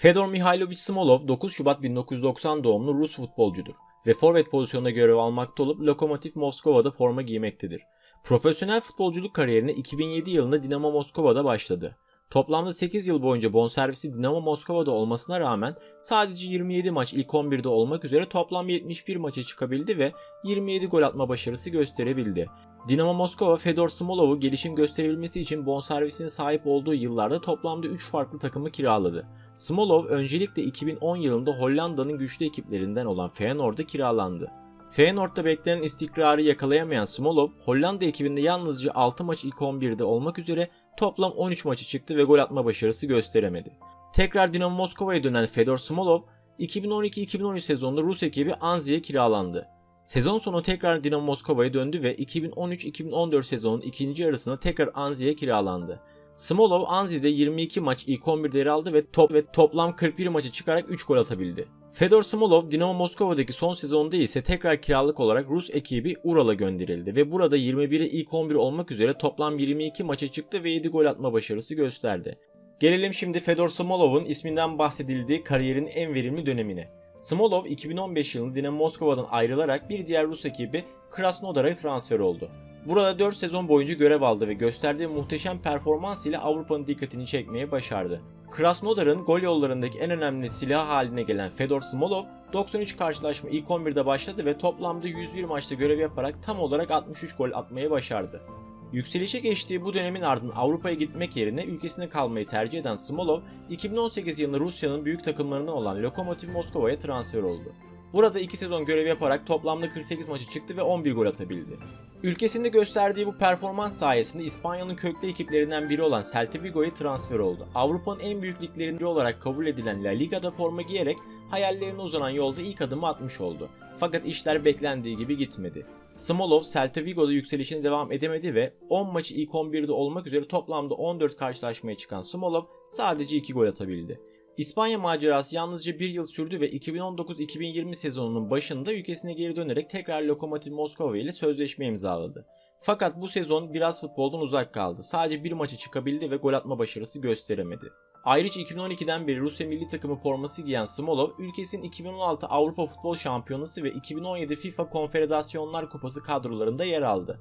Fedor Mihailovic Smolov 9 Şubat 1990 doğumlu Rus futbolcudur ve forvet pozisyonunda görev almakta olup Lokomotiv Moskova'da forma giymektedir. Profesyonel futbolculuk kariyerine 2007 yılında Dinamo Moskova'da başladı. Toplamda 8 yıl boyunca bonservisi Dinamo Moskova'da olmasına rağmen sadece 27 maç ilk 11'de olmak üzere toplam 71 maça çıkabildi ve 27 gol atma başarısı gösterebildi. Dinamo Moskova Fedor Smolov'u gelişim gösterebilmesi için bonservisine sahip olduğu yıllarda toplamda 3 farklı takımı kiraladı. Smolov öncelikle 2010 yılında Hollanda'nın güçlü ekiplerinden olan Feyenoord'a kiralandı. Feyenoord'da beklenen istikrarı yakalayamayan Smolov, Hollanda ekibinde yalnızca 6 maç ilk 11'de olmak üzere toplam 13 maçı çıktı ve gol atma başarısı gösteremedi. Tekrar Dinamo Moskova'ya dönen Fedor Smolov, 2012-2013 sezonunda Rus ekibi Anzi'ye kiralandı. Sezon sonu tekrar Dinamo Moskova'ya döndü ve 2013-2014 sezonun ikinci yarısında tekrar Anzi'ye kiralandı. Smolov Anzi'de 22 maç ilk 11'de yer aldı ve, top ve toplam 41 maçı çıkarak 3 gol atabildi. Fedor Smolov Dinamo Moskova'daki son sezonda ise tekrar kiralık olarak Rus ekibi Ural'a gönderildi ve burada 21'e ilk 11 olmak üzere toplam 22 maça çıktı ve 7 gol atma başarısı gösterdi. Gelelim şimdi Fedor Smolov'un isminden bahsedildiği kariyerin en verimli dönemine. Smolov 2015 yılında Dinamo Moskova'dan ayrılarak bir diğer Rus ekibi Krasnodar'a transfer oldu. Burada 4 sezon boyunca görev aldı ve gösterdiği muhteşem performans ile Avrupa'nın dikkatini çekmeye başardı. Krasnodar'ın gol yollarındaki en önemli silah haline gelen Fedor Smolov 93 karşılaşma ilk 11'de başladı ve toplamda 101 maçta görev yaparak tam olarak 63 gol atmayı başardı. Yükselişe geçtiği bu dönemin ardından Avrupa'ya gitmek yerine ülkesinde kalmayı tercih eden Smolov, 2018 yılında Rusya'nın büyük takımlarından olan Lokomotiv Moskova'ya transfer oldu. Burada 2 sezon görev yaparak toplamda 48 maçı çıktı ve 11 gol atabildi. Ülkesinde gösterdiği bu performans sayesinde İspanya'nın köklü ekiplerinden biri olan Celta Vigo'ya transfer oldu. Avrupa'nın en büyük liglerinden biri olarak kabul edilen La Liga'da forma giyerek hayallerine uzanan yolda ilk adımı atmış oldu. Fakat işler beklendiği gibi gitmedi. Smolov Celta Vigo'da yükselişine devam edemedi ve 10 maçı ilk 11'de olmak üzere toplamda 14 karşılaşmaya çıkan Smolov sadece 2 gol atabildi. İspanya macerası yalnızca bir yıl sürdü ve 2019-2020 sezonunun başında ülkesine geri dönerek tekrar Lokomotiv Moskova ile sözleşme imzaladı. Fakat bu sezon biraz futboldan uzak kaldı. Sadece bir maçı çıkabildi ve gol atma başarısı gösteremedi. Ayrıca 2012'den beri Rusya milli takımı forması giyen Smolov, ülkesinin 2016 Avrupa Futbol Şampiyonası ve 2017 FIFA Konfederasyonlar Kupası kadrolarında yer aldı.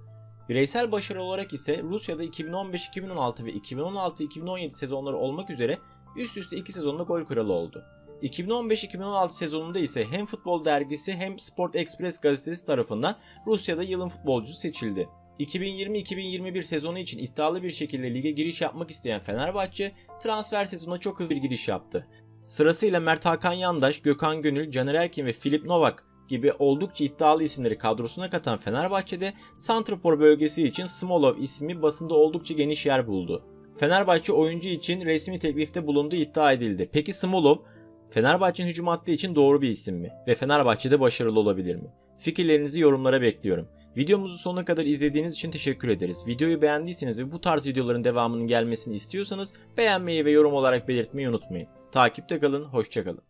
Bireysel başarı olarak ise Rusya'da 2015-2016 ve 2016-2017 sezonları olmak üzere üst üste 2 sezonda gol kralı oldu. 2015-2016 sezonunda ise hem Futbol Dergisi hem Sport Express gazetesi tarafından Rusya'da yılın futbolcusu seçildi. 2020-2021 sezonu için iddialı bir şekilde lige giriş yapmak isteyen Fenerbahçe transfer sezonuna çok hızlı bir giriş yaptı. Sırasıyla Mert Hakan Yandaş, Gökhan Gönül, Caner Erkin ve Filip Novak gibi oldukça iddialı isimleri kadrosuna katan Fenerbahçe'de Santrafor bölgesi için Smolov ismi basında oldukça geniş yer buldu. Fenerbahçe oyuncu için resmi teklifte bulunduğu iddia edildi. Peki Smolov Fenerbahçe'nin hücum hattı için doğru bir isim mi? Ve Fenerbahçe'de başarılı olabilir mi? Fikirlerinizi yorumlara bekliyorum. Videomuzu sonuna kadar izlediğiniz için teşekkür ederiz. Videoyu beğendiyseniz ve bu tarz videoların devamının gelmesini istiyorsanız beğenmeyi ve yorum olarak belirtmeyi unutmayın. Takipte kalın, hoşçakalın.